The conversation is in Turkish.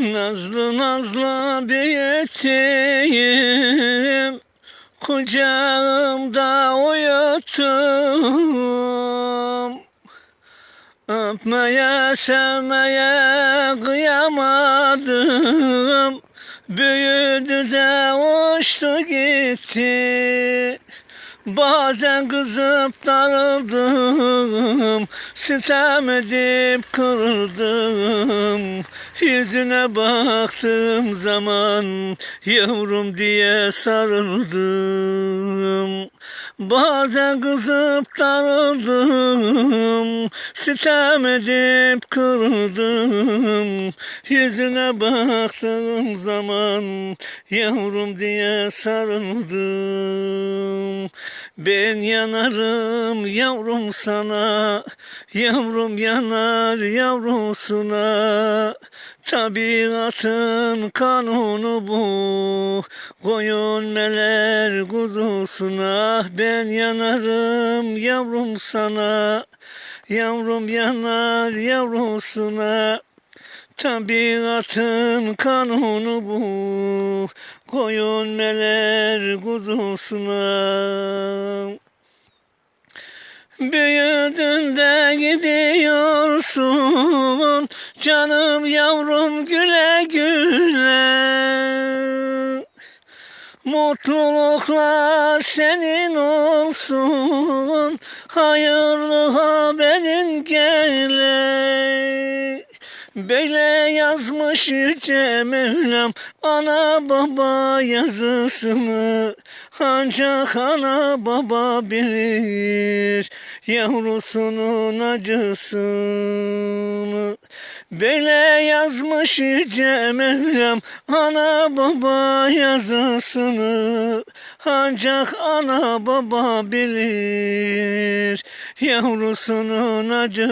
Nazlı nazlı büyüttüm Kucağımda uyuttum. Öpmeye sevmeye kıyamadım. Büyüdü de uçtu gitti Bazen kızıp darıldım Sitem edip kırıldım. Yüzüne baktığım zaman Yavrum diye sarıldım. Bazen kızıp darıldım Sitem edip kırıldım. Yüzüne baktığım zaman Yavrum diye sarıldım. Ben yanarım yavrum sana Yavrum yanar yavrusuna Tabiatın kanunu bu Koyun meler kuzusuna Ben yanarım yavrum sana Yavrum yanar yavrusuna Tabiatın kanunu bu. Koyun meler kuzusuna. Büyüdün de gidiyorsun Canım yavrum güle güle. Mutluluklar senin olsun Hayırlı haberin gele Böyle yazmış yüce Mevlam Ana baba yazısını Ancak ana baba bilir Yavrusunun acısını Böyle yazmış yüce Mevlam Ana baba yazısını Ancak ana baba bilir Yavrusunun acısını